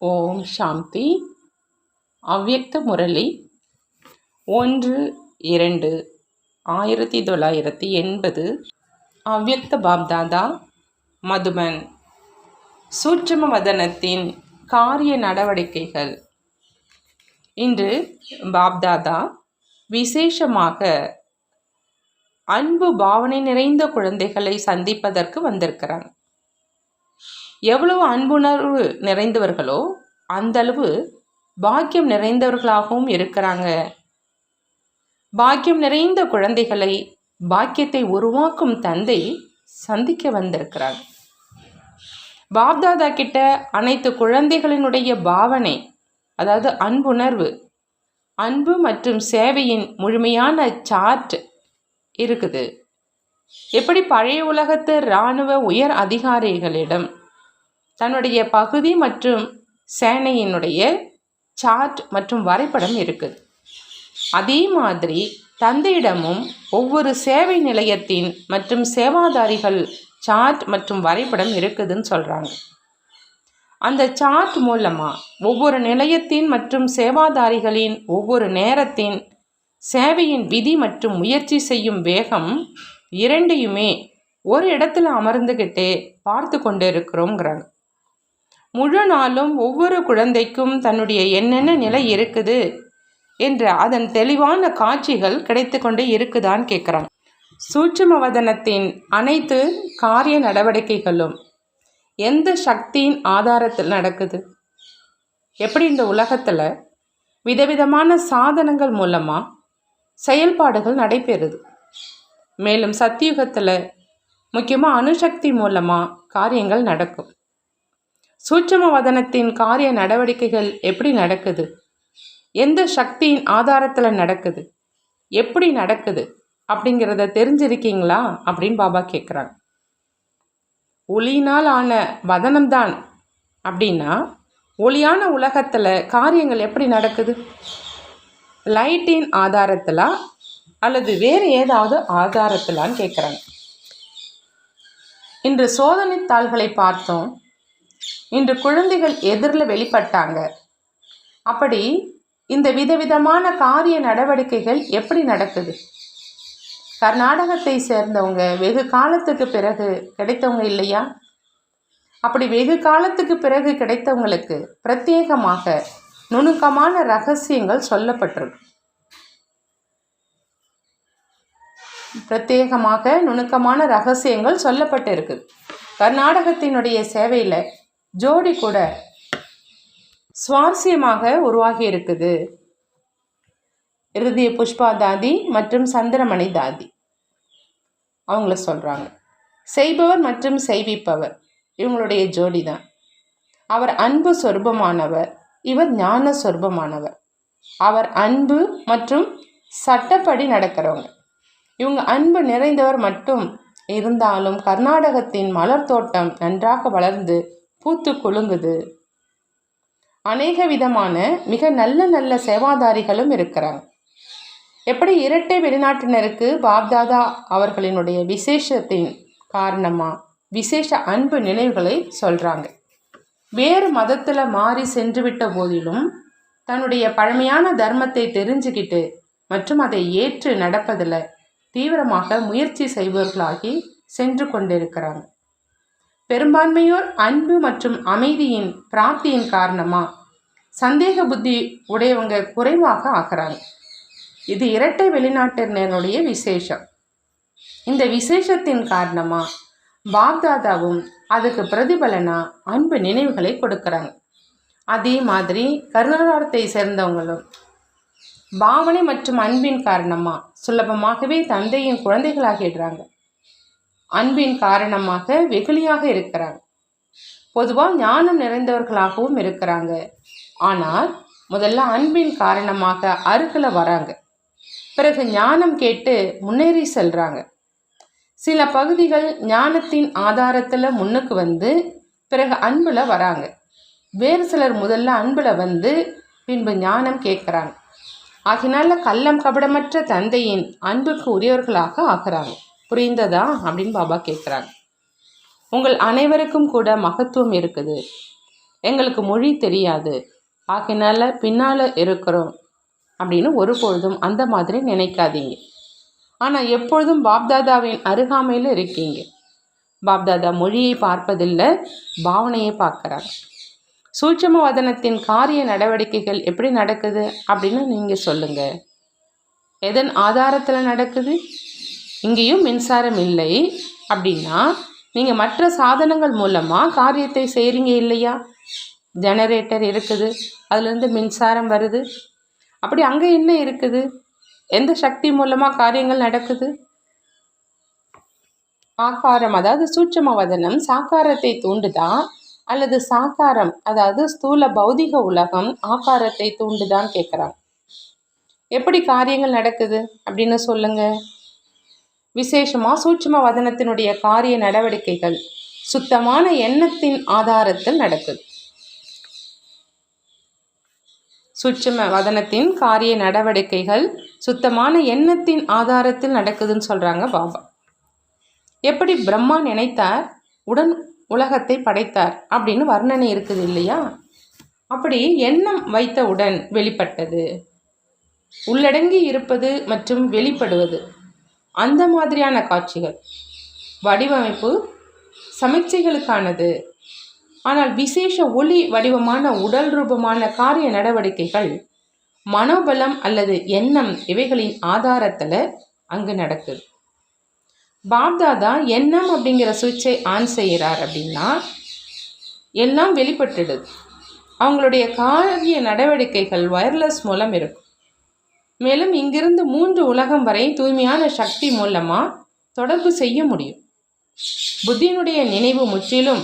ஓம் சாந்தி. அவ்யக்த முரளி. ஒன்று இரண்டு ஆயிரத்தி தொள்ளாயிரத்தி எண்பது. அவ்யக்த பாப்தாதா மதுமன். சூட்சம வதனத்தின் காரிய நடவடிக்கைகள். இன்று பாப்தாதா விசேஷமாக அன்பு பாவனை நிறைந்த குழந்தைகளை சந்திப்பதற்கு வந்திருக்கிறாங்க எவ்வளவு அன்புணர்வு நிறைந்தவர்களோ அந்தளவு பாக்கியம் நிறைந்தவர்களாகவும் இருக்கிறாங்க. பாக்கியம் நிறைந்த குழந்தைகளை பாக்கியத்தை உருவாக்கும் தந்தை சந்திக்க வந்திருக்கிறாங்க பாப்தாதா கிட்ட அனைத்து குழந்தைகளினுடைய பாவனை அதாவது அன்புணர்வு அன்பு மற்றும் சேவையின் முழுமையான சார்ட் இருக்குது. எப்படி பழைய உலகத்து இராணுவ உயர் அதிகாரிகளிடம் தன்னுடைய பகுதி மற்றும் சேனையினுடைய சார்ட் மற்றும் வரைபடம் இருக்குது. அதே மாதிரி தந்தையிடமும் ஒவ்வொரு சேவை நிலையத்தின் மற்றும் சேவாதாரிகள் சார்ட் மற்றும் வரைபடம் இருக்குதுன்னு சொல்கிறாங்க அந்த சார்ட் மூலமாக ஒவ்வொரு நிலையத்தின் மற்றும் சேவாதாரிகளின் ஒவ்வொரு நேரத்தின் சேவையின் விதி மற்றும் முயற்சி செய்யும் வேகம் இரண்டையுமே ஒரு இடத்துல அமர்ந்துக்கிட்டே பார்த்து கொண்டு இருக்கிறோங்கிறாங்க முழு நாளும் ஒவ்வொரு குழந்தைக்கும் தன்னுடைய என்னென்ன நிலை இருக்குது என்ற அதன் தெளிவான காட்சிகள் கிடைத்து கொண்டே இருக்குதான்னு கேட்குறான். சூட்சமவதனத்தின் அனைத்து காரிய நடவடிக்கைகளும் எந்த சக்தியின் ஆதாரத்தில் நடக்குது? எப்படி இந்த உலகத்தில் விதவிதமான சாதனங்கள் மூலமாக செயல்பாடுகள் நடைபெறுது? மேலும் சத்தியுகத்தில் முக்கியமாக அணுசக்தி மூலமாக காரியங்கள் நடக்கும். சூட்சம வதனத்தின் காரிய நடவடிக்கைகள் எப்படி நடக்குது? எந்த சக்தியின் ஆதாரத்தில் நடக்குது? எப்படி நடக்குது? அப்படிங்கிறத தெரிஞ்சிருக்கீங்களா? அப்படின்னு பாபா கேட்குறாங்க ஒளியினால் ஆன வதனம்தான். அப்படின்னா ஒளியான உலகத்தில் காரியங்கள் எப்படி நடக்குது? லைட்டின் ஆதாரத்தில்? அல்லது வேறு ஏதாவது ஆதாரத்திலான்னு கேட்குறாங்க இன்று சோதனை தாள்களை பார்த்தோம். இன்று குழந்தைகள் எதிரில் வெளிப்பட்டாங்க. அப்படி இந்த விதவிதமான காரிய நடவடிக்கைகள் எப்படி நடக்குது? கர்நாடகத்தை சேர்ந்தவங்க வெகு காலத்துக்கு பிறகு கிடைத்தவங்க இல்லையா? அப்படி வெகு காலத்துக்கு பிறகு கிடைத்தவங்களுக்கு பிரத்யேகமாக நுணுக்கமான ரகசியங்கள் சொல்லப்பட்டிருக்கு. பிரத்யேகமாக நுணுக்கமான ரகசியங்கள் சொல்லப்பட்டிருக்கு. கர்நாடகத்தினுடைய சேவையில் ஜோடி கூட சுவாரஸ்யமாக உருவாகி இருக்குது. இறுதிய புஷ்பா தாதி மற்றும் சந்திரமணி தாதி. அவங்கள சொல்கிறாங்க செய்பவர் மற்றும் செய்விப்பவர். இவங்களுடைய ஜோடி தான். அவர் அன்பு சொருபமானவர். இவர் ஞான சொருபமானவர். அவர் அன்பு மற்றும் சட்டப்படி நடக்கிறவங்க. இவங்க அன்பு நிறைந்தவர் மட்டும் இருந்தாலும் கர்நாடகத்தின் மலர் தோட்டம் நன்றாக வளர்ந்து பூத்து குலுங்குது. அநேக விதமான மிக நல்ல நல்ல சேவாதாரிகளும் இருக்கிறாங்க. எப்படி இரட்டை வெளிநாட்டினருக்கு பாப்தாதா அவர்களினுடைய விசேஷத்தின் காரணமாக விசேஷ அன்பு நினைவுகளை சொல்கிறாங்க வேறு மதத்தில் மாறி சென்றுவிட்ட போதிலும் தன்னுடைய பழமையான தர்மத்தை தெரிஞ்சுக்கிட்டு மற்றும் அதை ஏற்று நடப்பதில் தீவிரமாக முயற்சி செய்பவர்களாகி சென்று கொண்டிருக்கிறாங்க. பெரும்பான்மையோர் அன்பு மற்றும் அமைதியின் பிராப்தியின் காரணமாக சந்தேக புத்தி உடையவங்க குறைவாக ஆகிறாங்க. இது இரட்டை வெளிநாட்டினருடைய விசேஷம். இந்த விசேஷத்தின் காரணமாக பாப்தாதாவும் அதுக்கு பிரதிபலனா அன்பு நினைவுகளை கொடுக்குறாங்க. அதே மாதிரி கருணாரத்தை சேர்ந்தவங்களும் பாவனை மற்றும் அன்பின் காரணமாக சுலபமாகவே தந்தையின் குழந்தைகளாகிடுறாங்க. அன்பின் காரணமாக வெகுளியாக இருக்கிறாங்க. பொதுவாக ஞானம் நிறைந்தவர்களாகவும் இருக்கிறாங்க. ஆனால் முதல்ல அன்பின் காரணமாக அருகில் வராங்க. பிறகு ஞானம் கேட்டு முன்னேறி செல்கிறாங்க சில பகுதிகள் ஞானத்தின் ஆதாரத்தில் முன்னுக்கு வந்து பிறகு அன்பில் வராங்க. வேறு சிலர் முதல்ல அன்பில் வந்து பின்பு ஞானம் கேட்குறாங்க. ஆகினால கள்ளம் கபடமற்ற தந்தையின் அன்புக்கு உரியவர்களாக ஆகிறாங்க. புரிந்ததா அப்படின்னு பாபா கேட்குறாங்க உங்கள் அனைவருக்கும் கூட மகத்துவம் இருக்குது. எங்களுக்கு மொழி தெரியாது. ஆகினால பின்னால் இருக்கிறோம் அப்படின்னு ஒருபொழுதும் அந்த மாதிரி நினைக்காதீங்க. ஆனால் எப்பொழுதும் பாப்தாதாவின் அருகாமையில் இருக்கீங்க. பாப்தாதா மொழியை பார்ப்பதில்லை பாவனையை பார்க்குறாங்க சூட்சம வதனத்தின் காரிய நடவடிக்கைகள் எப்படி நடக்குது அப்படின்னு நீங்கள் சொல்லுங்கள் எதன் ஆதாரத்தில் நடக்குது? இங்கேயும் மின்சாரம் இல்லை. அப்படின்னா நீங்கள் மற்ற சாதனங்கள் மூலமாக காரியத்தை செய்கிறீங்க இல்லையா? ஜெனரேட்டர் இருக்குது அதுலேருந்து மின்சாரம் வருது. அப்படி அங்கே என்ன இருக்குது? எந்த சக்தி மூலமாக காரியங்கள் நடக்குது? ஆகாரம் அதாவது சூட்சம வதனம் சாக்காரத்தை தூண்டுதா? அல்லது சாக்காரம் அதாவது ஸ்தூல பௌதிக உலகம் ஆக்காரத்தை தூண்டுதான்னு கேட்குறாங்க எப்படி காரியங்கள் நடக்குது? அப்படின்னு சொல்லுங்கள் விசேஷமாக சூட்சும வதனத்தினுடைய காரிய நடவடிக்கைகள் சுத்தமான எண்ணத்தின் ஆதாரத்தில் நடக்குது. சூட்சும வதனத்தின் காரிய நடவடிக்கைகள் சுத்தமான எண்ணத்தின் ஆதாரத்தில் நடக்குதுன்னு சொல்கிறாங்க பாபா. எப்படி பிரம்மா நினைத்தார் உடன் உலகத்தை படைத்தார் அப்படின்னு வர்ணனை இருக்குது இல்லையா? அப்படி எண்ணம் வைத்தவுடன் வெளிப்பட்டது உள்ளடங்கி இருப்பது மற்றும் வெளிப்படுவது. அந்த மாதிரியான காட்சிகள். வடிவமைப்பு சமீட்சைகளுக்கானது ஆனால் விசேஷ ஒளி வடிவமான உடல் ரூபமான காரிய நடவடிக்கைகள் மனோபலம் அல்லது எண்ணம் இவைகளின் ஆதாரத்தில் அங்கு நடக்குது. பாப்தாதா எண்ணம் அப்படிங்கிற சுவிட்சை ஆன் செய்கிறார் அப்படின்னா எல்லாம் வெளிப்பட்டுடுது. அவங்களுடைய காரிய நடவடிக்கைகள் வயர்லெஸ் மூலம் இருக்கும். மேலும் இங்கிருந்து மூன்று உலகம் வரை தூய்மையான சக்தி மூலமாக தொடர்பு செய்ய முடியும். புத்தியினுடைய நினைவு முற்றிலும்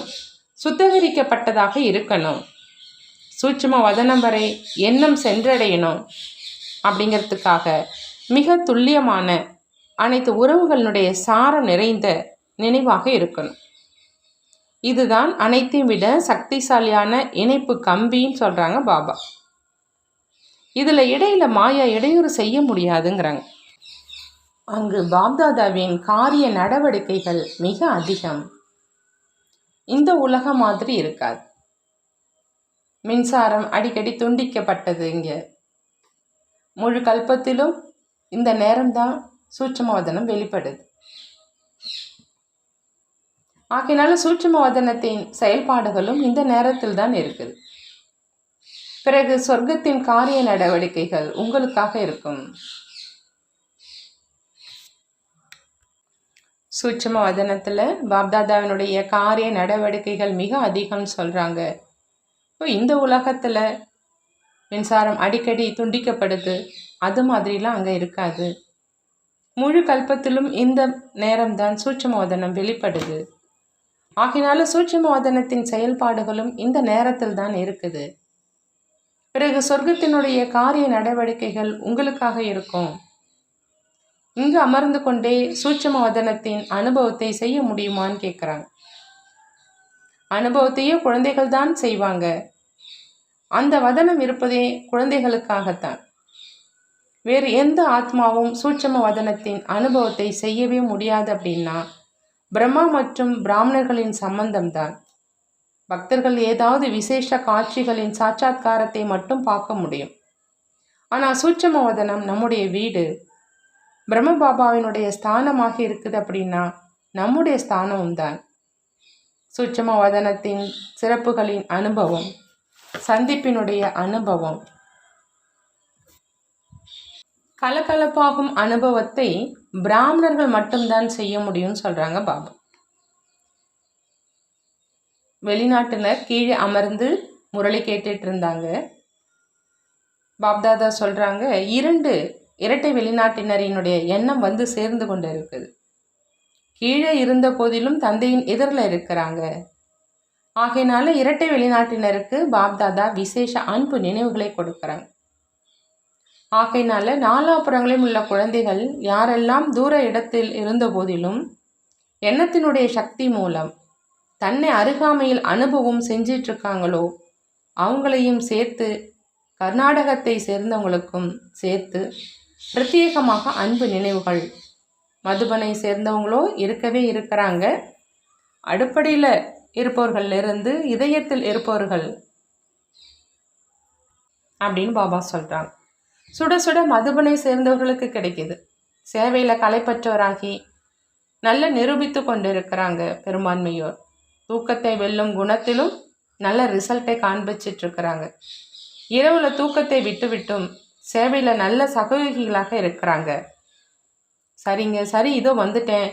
சுத்தகரிக்கப்பட்டதாக இருக்கணும். சூட்சம வதனம் வரை எண்ணம் சென்றடையணும் அப்படிங்கிறதுக்காக மிக துல்லியமான அனைத்து உறவுகளினுடைய சாரம் நிறைந்த நினைவாக இருக்கணும். இதுதான் அனைத்தையும் விட சக்திசாலியான இணைப்பு கம்பின்னு சொல்கிறாங்க பாபா. இதில் இடையில் மாயா இடையூறு செய்ய முடியாதுங்கிறாங்க. அங்கு பாப்தாதாவின் காரிய நடவடிக்கைகள் மிக அதிகம். இந்த உலகம் மாதிரி இருக்காது. மின்சாரம் அடிக்கடி துண்டிக்கப்பட்டது இங்கே. முழு கல்பத்திலும் இந்த நேரம்தான் சூட்சமவதனம் வெளிப்படுது. ஆகையினால சூட்சமவதனத்தின் செயல்பாடுகளும் இந்த நேரத்தில் தான் இருக்குது. பிறகு சொர்க்கத்தின் காரிய நடவடிக்கைகள் உங்களுக்காக இருக்கும். சூட்சம வதனத்தில் பாப்தாதாவினுடைய காரிய நடவடிக்கைகள் மிக அதிகம் சொல்கிறாங்க இப்போ இந்த உலகத்தில் மின்சாரம் அடிக்கடி துண்டிக்கப்படுது. அது மாதிரிலாம் அங்கே இருக்காது. முழு கல்பத்திலும் இந்த நேரம்தான் சூட்சமோதனம் வெளிப்படுது. ஆகினால சூட்சமோதனத்தின் செயல்பாடுகளும் இந்த நேரத்தில் தான் இருக்குது. பிறகு சொர்க்கத்தினுடைய காரிய நடவடிக்கைகள் உங்களுக்காக இருக்கும். இங்கு அமர்ந்து கொண்டே சூட்சம வதனத்தின் அனுபவத்தை செய்ய முடியுமான்னு கேட்குறாங்க அனுபவத்தையே குழந்தைகள் தான் செய்வாங்க. அந்த வதனம் இருப்பதே குழந்தைகளுக்காகத்தான். வேறு எந்த ஆத்மாவும் சூட்சம வதனத்தின் அனுபவத்தை செய்யவே முடியாது அப்படின்னா பிரம்மா மற்றும் பிராமணர்களின் சம்பந்தம்தான். பக்தர்கள் ஏதாவது விசேஷ காட்சிகளின் சாட்சாத்காரத்தை மட்டும் பார்க்க முடியும். ஆனால் சூட்சமவதனம் நம்முடைய வீடு பிரம்ம பாபாவினுடைய ஸ்தானமாக இருக்குது அப்படின்னா நம்முடைய ஸ்தானமும் தான் சூட்சமவதனத்தின் சிறப்புகளின் அனுபவம் சந்திப்பினுடைய அனுபவம். கலகலப்பாகும் அனுபவத்தை பிராமணர்கள் மட்டும்தான் செய்ய முடியும்னு சொல்கிறாங்க பாபா. வெளிநாட்டினர் கீழே அமர்ந்து முரளி கேட்டுட்டு இருந்தாங்க பாப்தாதா சொல்கிறாங்க இரண்டு இரட்டை வெளிநாட்டினரினுடைய எண்ணம் வந்து சேர்ந்து கொண்டு இருக்குது கீழே இருந்த போதிலும் தந்தையின் எதிரில் இருக்கிறாங்க. ஆகையினால இரட்டை வெளிநாட்டினருக்கு பாப்தாதா விசேஷ அன்பு நினைவுகளை கொடுக்குறாங்க. ஆகையினால நாலாப்புறங்களிலும் உள்ள குழந்தைகள் யாரெல்லாம் தூர இடத்தில் இருந்த போதிலும் எண்ணத்தினுடைய சக்தி மூலம் தன்னை அருகாமையில் அனுபவம் செஞ்சிட்ருக்காங்களோ அவங்களையும் சேர்த்து கர்நாடகத்தை சேர்ந்தவங்களுக்கும் சேர்த்து பிரத்யேகமாக அன்பு நினைவுகள். மதுபனை சேர்ந்தவங்களோ இருக்கவே இருக்கிறாங்க. அடுப்படியில் இருப்பவர்களிலிருந்து இதயத்தில் இருப்பவர்கள் அப்படின்னு பாபா சொல்கிறாங்க சுட சுட மதுபனை சேர்ந்தவர்களுக்கு கிடைக்கிது. சேவையில் களைப்பற்றவராகி நல்ல நிரூபித்து கொண்டு இருக்கிறாங்க பெரும்பான்மையோர். தூக்கத்தை வெல்லும் குணத்திலும் நல்ல ரிசல்ட்டை காண்பிச்சிட்ருக்கிறாங்க. இரவில் தூக்கத்தை விட்டுவிட்டும் சேவையில் நல்ல சகோதரிகளாக இருக்கிறாங்க. சரிங்க சரி இதோ வந்துட்டேன்.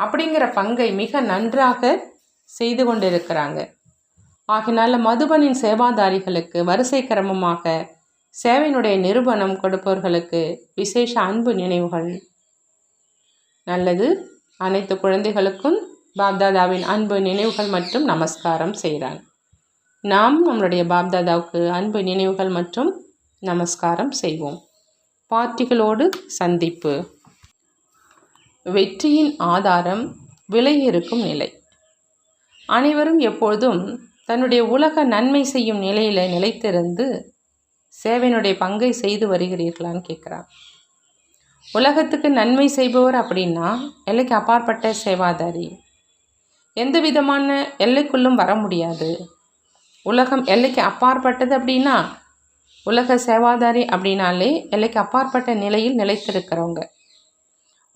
அப்படிங்கிற பங்கை மிக நன்றாக செய்து கொண்டிருக்கிறாங்க. ஆகினால மதுபனின் சேவாதாரிகளுக்கு வரிசை கிரமமாக சேவையினுடைய நிரூபணம் கொடுப்பவர்களுக்கு விசேஷ அன்பு நினைவுகள். நல்லது. அனைத்து குழந்தைகளுக்கும் பாப்தாதாவின் அன்பு நினைவுகள் மற்றும் நமஸ்காரம் செய்கிறாங்க நாம் நம்மளுடைய பாப்தாதாவுக்கு அன்பு நினைவுகள் மற்றும் நமஸ்காரம் செய்வோம். பார்ட்டிகளோடு சந்திப்பு. வெற்றியின் ஆதாரம் விலகியிருக்கும் நிலை. அனைவரும் எப்பொழுதும் தன்னுடைய உலக நன்மை செய்யும் நிலையில் நிலைத்திருந்து சேவையினுடைய பங்கை செய்து வருகிறீர்களான்னு கேட்குறான். உலகத்துக்கு நன்மை செய்பவர் அப்படின்னா எல்லைக்கு அப்பாற்பட்ட சேவாதாரி. எந்த விதமான எல்லைக்குள்ளும் வர முடியாது. உலகம் எல்லைக்கு அப்பாற்பட்டது அப்படின்னா உலக சேவாதாரி அப்படின்னாலே எல்லைக்கு அப்பாற்பட்ட நிலையில் நிலைத்திருக்கிறவங்க.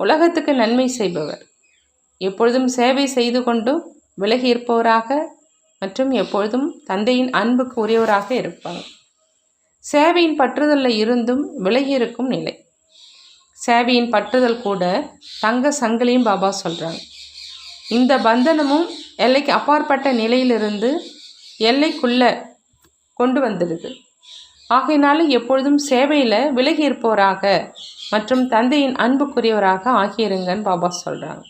உலகத்துக்கு நன்மை செய்பவர். எப்பொழுதும் சேவை செய்து கொண்டும் விலகி இருப்பவராக மற்றும் எப்பொழுதும் தந்தையின் அன்புக்கு உரியவராக இருப்பாங்க சேவையின் பற்றுதலில் இருந்தும் விலகி இருக்கும் நிலை. சேவையின் பற்றுதல் கூட தங்க சங்கிலியும் பாபா சொல்கிறாங்க இந்த பந்தனமும் எல்லைக்கு அப்பாற்பட்ட நிலையிலிருந்து எல்லைக்குள்ளே கொண்டு வந்துடுது. ஆகையினால எப்பொழுதும் சேவையில் விலகி இருப்பவராக மற்றும் தந்தையின் அன்புக்குரியவராக ஆகியிருங்கன்னு பாபா சொல்கிறாங்க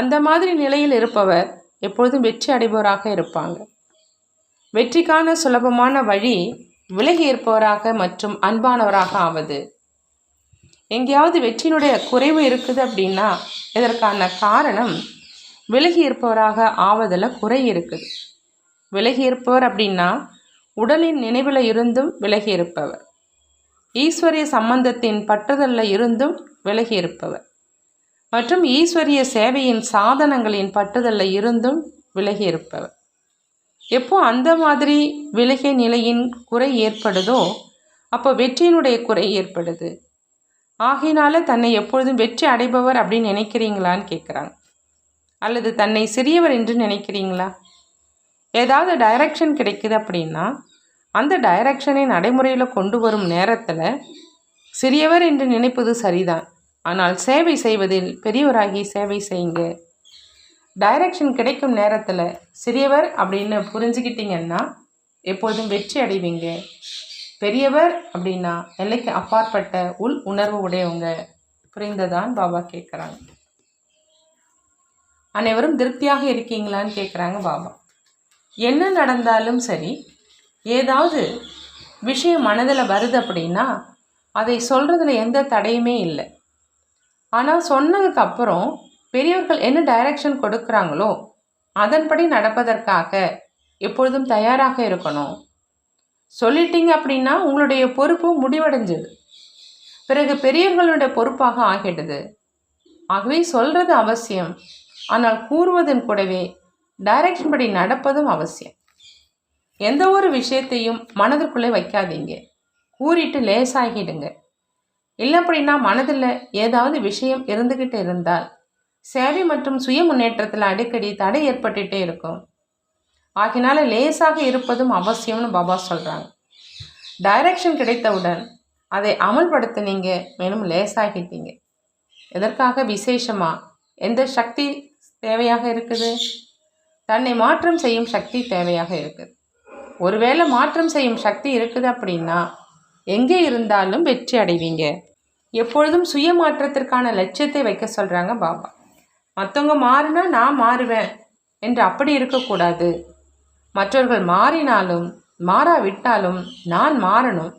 அந்த மாதிரி நிலையில் இருப்பவர் எப்பொழுதும் வெற்றி அடைபவராக இருப்பாங்க. வெற்றிக்கான சுலபமான வழி விலகி இருப்பவராக மற்றும் அன்பானவராக ஆவது. எங்கேயாவது வெற்றியினுடைய குறைவு இருக்குது அப்படின்னா இதற்கான காரணம் விலகி இருப்பவராக ஆவதில் குறை இருக்குது. விலகி இருப்பவர் அப்படின்னா உடலின் நினைவில் இருந்தும் விலகி இருப்பவர் ஈஸ்வரிய சம்பந்தத்தின் பற்றுதலில் இருந்தும் விலகி இருப்பவர் மற்றும் ஈஸ்வரிய சேவையின் சாதனங்களின் பற்றுதலில் இருந்தும் விலகி இருப்பவர் எப்போ அந்த மாதிரி விலகிய நிலையின் குறை ஏற்படுதோ அப்போ வெற்றியினுடைய குறை ஏற்படுது. ஆகையினால தன்னை எப்பொழுதும் வெற்றி அடைபவர் அப்படின்னு நினைக்கிறீங்களான்னு கேட்குறாங்க அல்லது தன்னை சிறியவர் என்று நினைக்கிறீங்களா? ஏதாவது டைரக்ஷன் கிடைக்குது அப்படின்னா அந்த டைரக்ஷனை நடைமுறையில் கொண்டு வரும் நேரத்தில் சிறியவர் என்று நினைப்பது சரிதான். ஆனால் சேவை செய்வதில் பெரியவராகி சேவை செய்யுங்க. டைரக்ஷன் கிடைக்கும் நேரத்தில் சிறியவர் அப்படின்னு புரிஞ்சுக்கிட்டிங்கன்னா எப்போதும் வெற்றி அடைவீங்க. பெரியவர் அப்படின்னா எல்லைக்கு அப்பாற்பட்ட உள் உணர்வு உடையவங்க. புரிந்ததான் பாபா கேட்குறாங்க அனைவரும் திருப்தியாக இருக்கீங்களான்னு கேட்குறாங்க பாபா. என்ன நடந்தாலும் சரி ஏதாவது விஷயம் மனதில் வருது அப்படின்னா அதை சொல்கிறதுல எந்த தடையுமே இல்லை. ஆனால் சொன்னதுக்கு அப்புறம் பெரியவர்கள் என்ன டைரக்ஷன் கொடுக்குறாங்களோ அதன்படி நடப்பதற்காக எப்பொழுதும் தயாராக இருக்கணும். சொல்லிட்டீங்க அப்படின்னா உங்களுடைய பொறுப்பு முடிவடைஞ்சது. பிறகு பெரியவர்களுடைய பொறுப்பாக ஆகிடுது. ஆகவே சொல்கிறது அவசியம். ஆனால் கூறுவதன் கூடவே டைரக்ஷன் படி நடப்பதும் அவசியம். எந்த ஒரு விஷயத்தையும் மனதிற்குள்ளே வைக்காதீங்க. கூறிட்டு லேசாகிடுங்க. இல்லை அப்படின்னா மனதில் ஏதாவது விஷயம் இருந்துக்கிட்டு இருந்தால் சேவை மற்றும் சுய முன்னேற்றத்தில் அடிக்கடி தடை ஏற்பட்டுகிட்டே இருக்கும். ஆகினால லேசாக இருப்பதும் அவசியம்னு பாபா சொல்கிறாங்க டைரக்ஷன் கிடைத்தவுடன் அதை அமல்படுத்தினீங்க மேலும் லேசாகிட்டீங்க. எதற்காக விசேஷமாக எந்த சக்தி தேவையாக இருக்குது. தன்னை மாற்றம் செய்யும் சக்தி தேவையாக இருக்குது. ஒருவேளை மாற்றம் செய்யும் சக்தி இருக்குது அப்படின்னா எங்கே இருந்தாலும் வெற்றி அடைவீங்க. எப்பொழுதும் சுய மாற்றத்திற்கான லட்சியத்தை வைக்க சொல்கிறாங்க பாபா. மற்றவங்க மாறினா நான் மாறுவேன் என்று அப்படி இருக்கக்கூடாது. மற்றவர்கள் மாறினாலும் மாறாவிட்டாலும் நான் மாறணும்.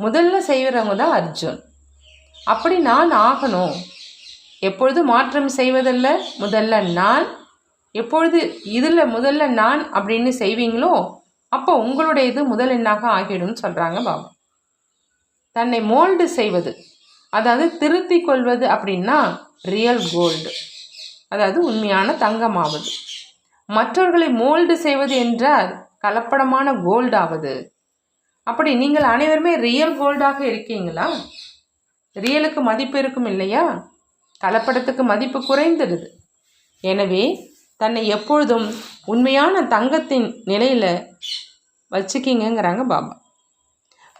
முதல்ல செய்கிறவங்க தான் அர்ஜுன். அப்படி நான் ஆகணும். எப்பொழுது மாற்றம் செய்வதல்ல? முதல்ல நான். எப்பொழுது இதில் முதல்ல நான் அப்படின்னு செய்வீங்களோ அப்போ உங்களுடைய இது முதல் எண்ணாக ஆகிடும் சொல்கிறாங்க பாபா. தன்னை மோல்டு செய்வது. அதாவது திருத்தி கொள்வது அப்படின்னா ரியல் கோல்டு அதாவது உண்மையான தங்கமாவது. மற்றவர்களை மோல்டு செய்வது என்றால் கலப்படமான கோல்டாவது அப்படி நீங்கள் அனைவருமே ரியல் கோல்டாக இருக்கீங்களா? ரியலுக்கு மதிப்பு இருக்கும் இல்லையா? கலப்படத்துக்கு மதிப்பு குறைந்துடுது எனவே தன்னை எப்பொழுதும் உண்மையான தங்கத்தின் நிலையில் வச்சுக்கிங்கிறாங்க பாபா.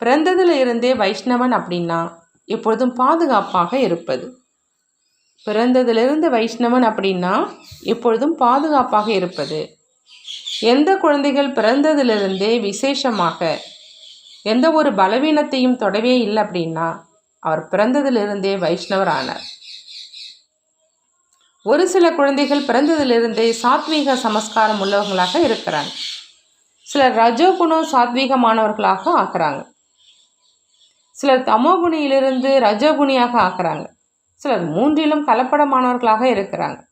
பிறந்ததில் இருந்தே வைஷ்ணவன் அப்படின்னா எப்பொழுதும் பாதுகாப்பாக இருப்பது. பிறந்ததிலிருந்து வைஷ்ணவன் அப்படின்னா எப்பொழுதும் பாதுகாப்பாக இருப்பது. எந்த குழந்தைகள் பிறந்ததிலிருந்தே விசேஷமாக எந்த ஒரு பலவீனத்தையும் தொடவே இல்லை அப்படின்னா அவர் பிறந்ததிலிருந்தே வைஷ்ணவர் ஆனார் ஒரு சில குழந்தைகள் பிறந்ததிலிருந்தே சாத்வீக சமஸ்காரம் உள்ளவங்களாக இருக்கிறாங்க. சிலர் ரஜோகுணம் சாத்வீகமானவர்களாக ஆக்குறாங்க. சிலர் தமோகுணியிலிருந்து ரஜோகுணியாக ஆக்குறாங்க. சிலர் மூன்றிலும் கலப்படமானவர்களாக இருக்கிறாங்க.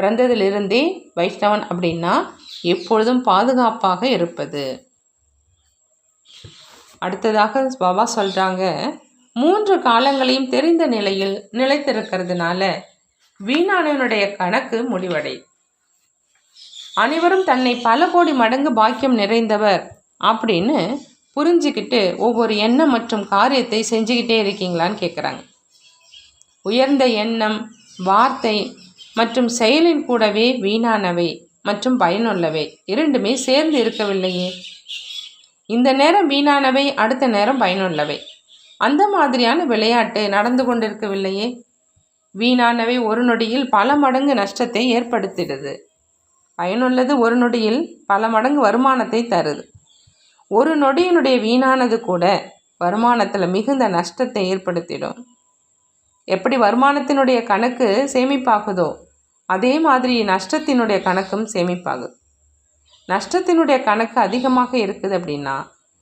பிறந்ததிலிருந்தே வைஷ்ணவன் அப்படின்னா எப்பொழுதும் பாதுகாப்பாக இருப்பது. அடுத்ததாக பாபா சொல்கிறாங்க மூன்று காலங்களையும் தெரிந்த நிலையில் நிலைத்திருக்கிறதுனால வீணானவனுடைய கணக்கு முடிவடை. அனைவரும் தன்னை பல கோடி மடங்கு பாக்கியம் நிறைந்தவர் அப்படின்னு புரிஞ்சுக்கிட்டு ஒவ்வொரு எண்ணம் மற்றும் காரியத்தை செஞ்சுக்கிட்டே இருக்கீங்களான்னு கேட்குறாங்க உயர்ந்த எண்ணம் வார்த்தை மற்றும் செயலின் கூடவே வீணானவை மற்றும் பயனுள்ளவை இரண்டுமே சேர்ந்து இருக்கவில்லையே. இந்த நேரம் வீணானவை அடுத்த நேரம் பயனுள்ளவை. அந்த மாதிரியான விளையாட்டு நடந்து கொண்டிருக்கவில்லையே. வீணானவை ஒரு நொடியில் பல மடங்கு நஷ்டத்தை ஏற்படுத்திடுது. பயனுள்ளது ஒரு நொடியில் பல மடங்கு வருமானத்தை தருது. ஒரு நொடியினுடைய வீணானது கூட வருமானத்தில் மிகுந்த நஷ்டத்தை ஏற்படுத்திடும். எப்படி வருமானத்தினுடைய கணக்கு சேமிப்பாகுதோ அதே மாதிரி நஷ்டத்தினுடைய கணக்கும் சேமிப்பாகுது. நஷ்டத்தினுடைய கணக்கு அதிகமாக இருக்குது அப்படின்னா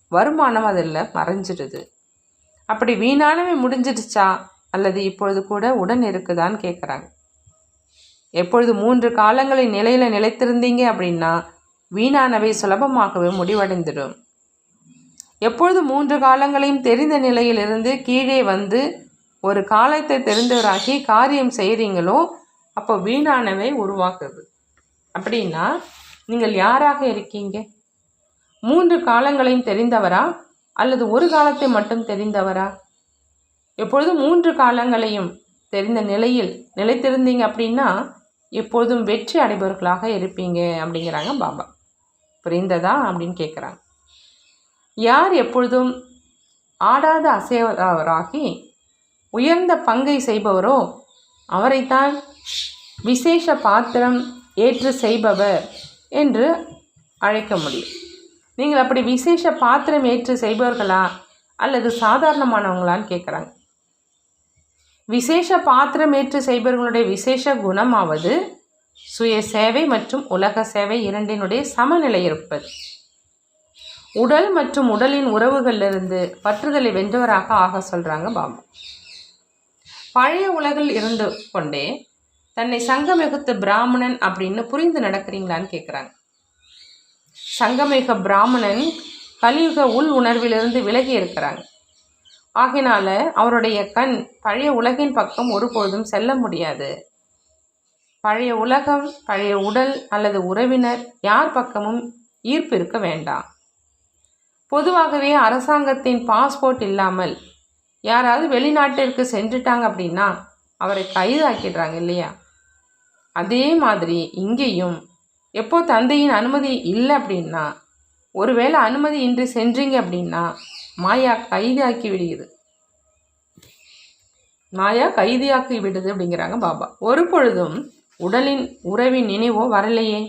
வருமானம் அதில் மறைஞ்சிடுது. அப்படி வீணானவை முடிஞ்சிடுச்சா? அல்லது இப்பொழுது கூட உடன் இருக்குதான்னு கேட்குறாங்க எப்பொழுது மூன்று காலங்களை நிலையில் நிலைத்திருந்தீங்க அப்படின்னா வீணானவை சுலபமாகவே முடிவடைந்துடும். எப்பொழுது மூன்று காலங்களையும் தெரிந்த நிலையிலிருந்து கீழே வந்து ஒரு காலத்தை தெரிந்தவராகி காரியம் செய்கிறீங்களோ அப்போ வீணானவை உருவாக்குது. அப்படின்னா நீங்கள் யாராக இருக்கீங்க? மூன்று காலங்களையும் தெரிந்தவரா? அல்லது ஒரு காலத்தை மட்டும் தெரிந்தவரா? எப்பொழுதும் மூன்று காலங்களையும் தெரிந்த நிலையில் நிலைத்திருந்தீங்க அப்படின்னா எப்பொழுதும் வெற்றி அடைபவர்களாக இருப்பீங்க அப்படிங்கிறாங்க பாபா. புரிந்ததா அப்படின்னு கேட்குறாங்க யார் எப்பொழுதும் ஆடாத அசைவராகி உயர்ந்த பங்கை செய்பவரோ அவரைத்தான் விசேஷ பாத்திரம் ஏற்று செய்பவர் என்று அழைக்க முடியும். நீங்கள் அப்படி விசேஷ பாத்திரம் ஏற்று செய்பவர்களா அல்லது சாதாரணமானவங்களான்னு கேட்குறாங்க விசேஷ பாத்திரம் ஏற்று செய்பவர்களுடைய விசேஷ குணமாவது சுய சேவை மற்றும் உலக சேவை இரண்டினுடைய சமநிலை இருப்பது. உடல் மற்றும் உடலின் உறவுகளிலிருந்து பற்றுதலை வென்றவராக ஆக சொல்கிறாங்க பாபா. பழைய உலகில் இருந்து கொண்டே தன்னை சங்கமிகுத்த பிராமணன் அப்படின்னு புரிந்து நடக்கிறீங்களான்னு கேட்குறாங்க சங்கமிக பிராமணன் கலியுக உள் உணர்விலிருந்து விலகி இருக்கிறாங்க. ஆகினால அவருடைய கண் பழைய உலகின் பக்கம் ஒருபோதும் செல்ல முடியாது. பழைய உலகம் பழைய உடல் அல்லது உறவினர் யார் பக்கமும் ஈர்ப்பு இருக்க வேண்டாம். பொதுவாகவே அரசாங்கத்தின் பாஸ்போர்ட் இல்லாமல் யாராவது வெளிநாட்டிற்கு சென்றுட்டாங்க அப்படின்னா அவரை கைதாக்கிடுறாங்க இல்லையா? அதே மாதிரி இங்கேயும் எப்போ தந்தையின் அனுமதி இல்லை அப்படின்னா ஒருவேளை அனுமதி இன்றி சென்றீங்க அப்படின்னா மாயா கைதாக்கி விடுகிறது. மாயா கைதியாக்கி விடுது அப்படிங்கிறாங்க பாபா. ஒரு பொழுதும் உடலின் உறவின் நினைவோ வரலையே.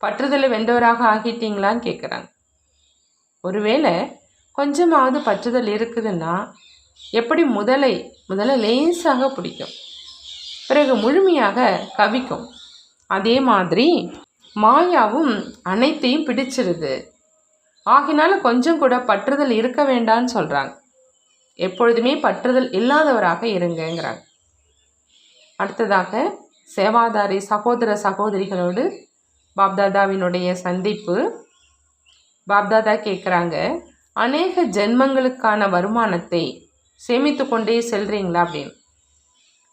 பற்றுதலை வென்றவராக ஆகிட்டீங்களான்னு கேட்குறாங்க ஒருவேளை கொஞ்சமாவது பற்றுதல் இருக்குதுன்னா எப்படி முதலை முதல்ல லேசாக பிடிக்கும். பிறகு முழுமையாக கவிக்கும். அதே மாதிரி மாயாவும் அனைத்தையும் பிடிச்சிருது. ஆகினால கொஞ்சம் கூட பற்றுதல் இருக்க வேண்டான்னு சொல்கிறாங்க எப்பொழுதுமே பற்றுதல் இல்லாதவராக இருங்கங்கிறாங்க. அடுத்ததாக சேவாதாரி சகோதர சகோதரிகளோடு பாப்தாதாவினுடைய சந்திப்பு. பாப்தாதா கேட்குறாங்க அநேக ஜென்மங்களுக்கான வருமானத்தை சேமித்து கொண்டே செல்கிறீங்களா அப்படின்னு.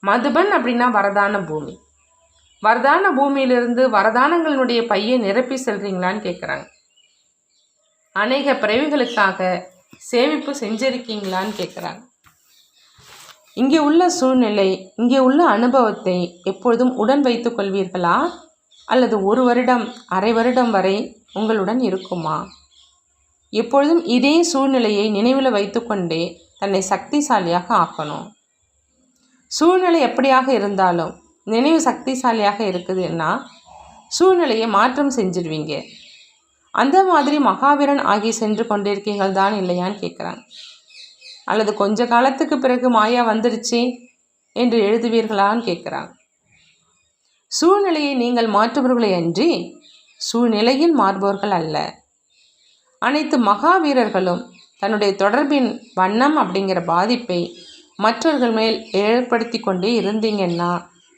மதுபன் அப்படின்னா வரதான பூமி. வரதான பூமியிலிருந்து வரதானங்களுடைய பையை நிரப்பி செல்கிறீங்களான்னு கேட்குறாங்க அநேக பிறவிகளுக்காக சேமிப்பு செஞ்சிருக்கீங்களான்னு கேட்குறாங்க இங்கே உள்ள சூழ்நிலை இங்கே உள்ள அனுபவத்தை எப்பொழுதும் உடன் வைத்துக் கொள்வீர்களா? அல்லது ஒரு வருடம் அரை வருடம் வரை உங்களுடன் இருக்குமா? எப்பொழுதும் இதே சூழ்நிலையை நினைவில் வைத்துக்கொண்டே தன்னை சக்திசாலியாக ஆக்கணும். சூழ்நிலை எப்படியாக இருந்தாலும் நினைவு சக்திசாலியாக இருக்குதுன்னா சூழ்நிலையை மாற்றம் செஞ்சிடுவீங்க அந்த மாதிரி மகாவீரன் ஆகி சென்று கொண்டிருக்கீங்கள் தான் இல்லையான்னு கேட்குறாங்க அல்லது கொஞ்ச காலத்துக்கு பிறகு மாயா வந்துருச்சு என்று எழுதுவீர்களான்னு கேட்குறாங்க சூழ்நிலையை நீங்கள் மாற்றுபவர்களை அன்றி சூழ்நிலையில் மாறுபவர்கள் அல்ல. அனைத்து மகாவீரர்களும் தன்னுடைய தொடர்பின் வண்ணம் அப்படிங்கிற பாதிப்பை மற்றவர்கள் மேல் ஏற்படுத்தி கொண்டே இருந்தீங்கன்னா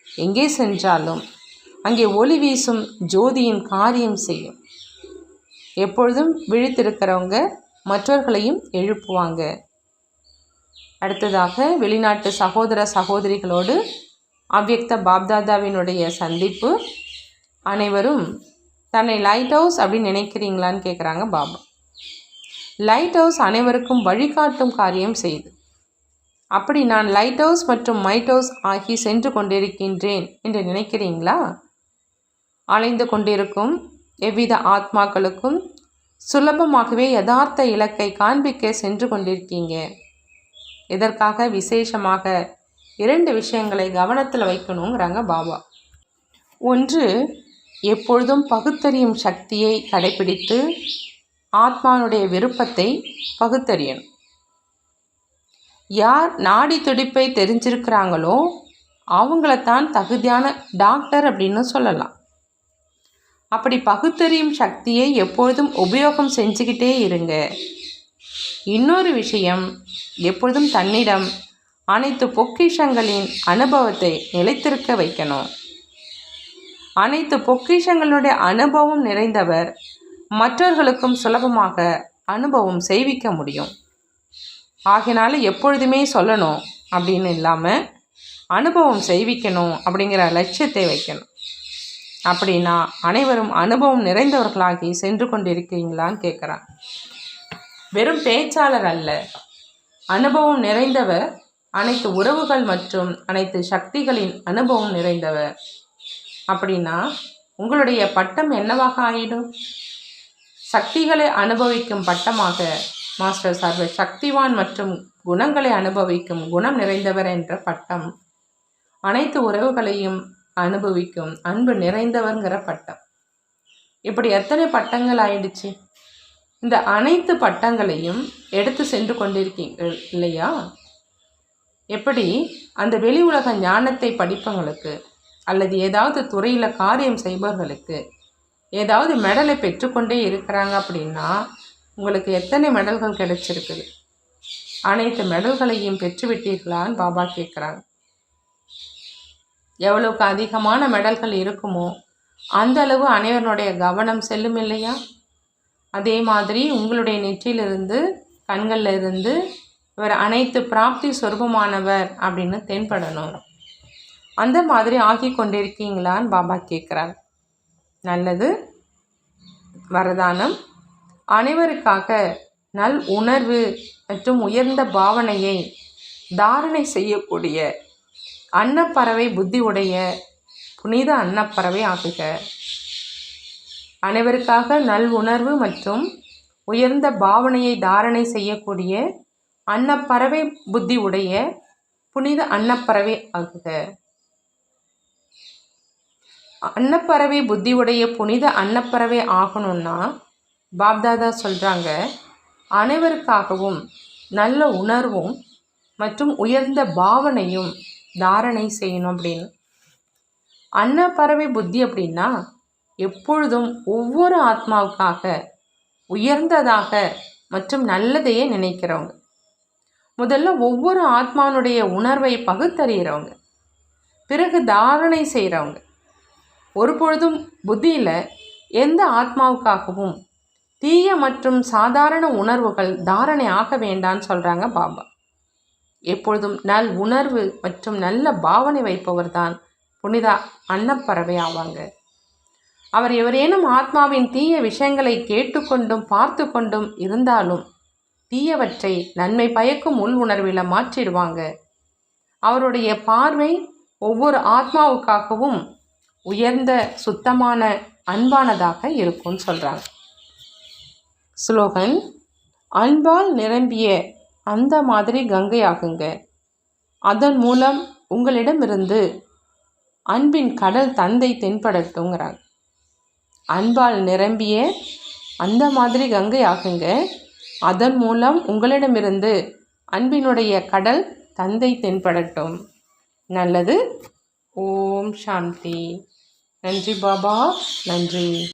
எங்கே சென்றாலும் அங்கே ஒளி வீசும் ஜோதியின் காரியம் செய்யும். எப்பொழுதும் விழித்திருக்கிறவங்க மற்றவர்களையும் எழுப்புவாங்க. அடுத்ததாக வெளிநாட்டு சகோதர சகோதரிகளோடு அவ்யக்த பாப்தாதாவினுடைய சந்திப்பு. அனைவரும் தன்னை லைட் ஹவுஸ் அப்படின்னு நினைக்கிறீங்களான்னு கேட்குறாங்க பாபா. லைட் ஹவுஸ் அனைவருக்கும் வழிகாட்டும் காரியம் செய்து. அப்படி நான் லைட் ஹவுஸ் மற்றும் மைட் ஹவுஸ் ஆகி சென்று கொண்டிருக்கின்றேன் என்று நினைக்கிறீங்களா? அலைந்து கொண்டிருக்கும் எவ்வித ஆத்மாக்களுக்கும் சுலபமாகவே யதார்த்த இலக்கை காண்பிக்க சென்று கொண்டிருக்கீங்க. இதற்காக விசேஷமாக இரண்டு விஷயங்களை கவனத்தில் வைக்கணுங்கிறாங்க பாபா. ஒன்று எப்பொழுதும் பகுத்தறியும் சக்தியை கடைபிடித்து ஆத்மானுடைய விருப்பத்தை பகுத்தறியணும். யார் நாடி துடிப்பை தெரிஞ்சிருக்கிறாங்களோ அவங்களத்தான் தகுதியான டாக்டர் அப்படின்னு சொல்லலாம். அப்படி பகுத்தறியும் சக்தியை எப்பொழுதும் உபயோகம் செஞ்சுக்கிட்டே இருங்க. இன்னொரு விஷயம் எப்பொழுதும் தன்னிடம் அனைத்து பொக்கிஷங்களின் அனுபவத்தை நிலைத்திருக்க வைக்கணும். அனைத்து பொக்கிஷங்களுடைய அனுபவம் நிறைந்தவர் மற்றவர்களுக்கும் சுலபமாக அனுபவம் செய்விக்க முடியும். ஆகினால எப்பொழுதுமே சொல்லணும் அப்படின்னு இல்லாமல் அனுபவம் செய்விக்கணும் அப்படிங்கிற லட்சியத்தை வைக்கணும். அப்படின்னா அனைவரும் அனுபவம் நிறைந்தவர்களாகி சென்று கொண்டிருக்கீங்களான்னு கேட்குறான் வெறும் பேச்சாளர் அல்ல அனுபவம் நிறைந்தவர் அனைத்து உறவுகள் மற்றும் அனைத்து சக்திகளின் அனுபவம் நிறைந்தவர். அப்படின்னா உங்களுடைய பட்டம் என்னவாக ஆயிடும்? சக்திகளை அனுபவிக்கும் பட்டமாக மாஸ்டர் சார்பில் சக்திவான் மற்றும் குணங்களை அனுபவிக்கும் குணம் நிறைந்தவர் என்ற பட்டம். அனைத்து உறவுகளையும் அனுபவிக்கும் அன்பு நிறைந்தவர்ங்கிற பட்டம். இப்படி எத்தனை பட்டங்கள் ஆயிடுச்சு? இந்த அனைத்து பட்டங்களையும் எடுத்து சென்று கொண்டிருக்கீங்க இல்லையா? எப்படி அந்த வெளி உலக ஞானத்தை படிப்பவங்களுக்கு அல்லது ஏதாவது துறையில் காரியம் செய்பவர்களுக்கு ஏதாவது மெடலை பெற்றுக்கொண்டே இருக்கிறாங்க அப்படின்னா உங்களுக்கு எத்தனை மெடல்கள் கிடைச்சிருக்குது? அனைத்து மெடல்களையும் பெற்றுவிட்டீர்களான்னு பாபா கேட்குறாங்க எவ்வளவுக்கு அதிகமான மெடல்கள் இருக்குமோ அந்த அளவு அனைவருடைய கவனம் செல்லும் இல்லையா? அதே மாதிரி உங்களுடைய நெற்றியிலிருந்து கண்களில் இருந்து இவர் அனைத்து பிராப்தி சொருபமானவர் அப்படின்னு தென்படணும். அந்த மாதிரி ஆகி கொண்டிருக்கீங்களான்னு பாபா கேட்குறார். நல்லது. வரதானம். அனைவருக்காக நல் உணர்வு மற்றும் உயர்ந்த பாவனையை தாரணை செய்யக்கூடிய அன்னப்பறவை புத்தி உடைய புனித அன்னப்பறவை ஆகுக. அனைவருக்காக நல் உணர்வு மற்றும் உயர்ந்த பாவனையை தாரணை செய்யக்கூடிய அன்னப்பறவை புத்தி உடைய புனித அன்னப்பறவை ஆகுக. அன்னப்பறவை புத்தி உடைய புனித அன்னப்பறவை ஆகணும்னா பாப்தாதா சொல்கிறாங்க அனைவருக்காகவும் நல்ல உணர்வும் மற்றும் உயர்ந்த பாவனையும் தாரணை செய்யணும் அப்படின்னு. அன்னப்பறவை புத்தி அப்படின்னா எப்பொழுதும் ஒவ்வொரு ஆத்மாவுக்காக உயர்ந்ததாக மற்றும் நல்லதையே நினைக்கிறவங்க. முதல்ல ஒவ்வொரு ஆத்மானுடைய உணர்வை பகுத்தறிகிறவங்க. பிறகு தாரணை செய்கிறவங்க. ஒரு பொழுதும் புத்தியில் எந்த ஆத்மாவுக்காகவும் தீய மற்றும் சாதாரண உணர்வுகள் தாரணை ஆக வேண்டான்னு சொல்கிறாங்க பாபா. எப்பொழுதும் நல் உணர்வு மற்றும் நல்ல பாவனை வைப்பவர் தான் புனித அன்னப்பறவை ஆவாங்க. அவர் எவரேனும் ஆத்மாவின் தீய விஷயங்களை கேட்டுக்கொண்டும் பார்த்து கொண்டும் இருந்தாலும் தீயவற்றை நன்மை பயக்கும் உள் உணர்வில் மாற்றிடுவாங்க. அவருடைய பார்வை ஒவ்வொரு ஆத்மாவுக்காகவும் உயர்ந்த சுத்தமான அன்பானதாக இருக்கும்னு சொல்கிறாங்க ஸ்லோகன் அன்பால் நிரம்பிய அந்த மாதிரி கங்கை ஆகுங்க அதன் மூலம் உங்களிடமிருந்து அன்பின் கடல் தந்தை தென்படட்டுங்கிறாங்க. அன்பால் நிரம்பிய அந்த மாதிரி கங்கை ஆகுங்க அதன் மூலம் உங்களிடமிருந்து அன்பினுடைய கடல் தந்தை தென்படட்டும். நல்லது. ஓம் சாந்தி. நன்றி பாபா. நன்றி.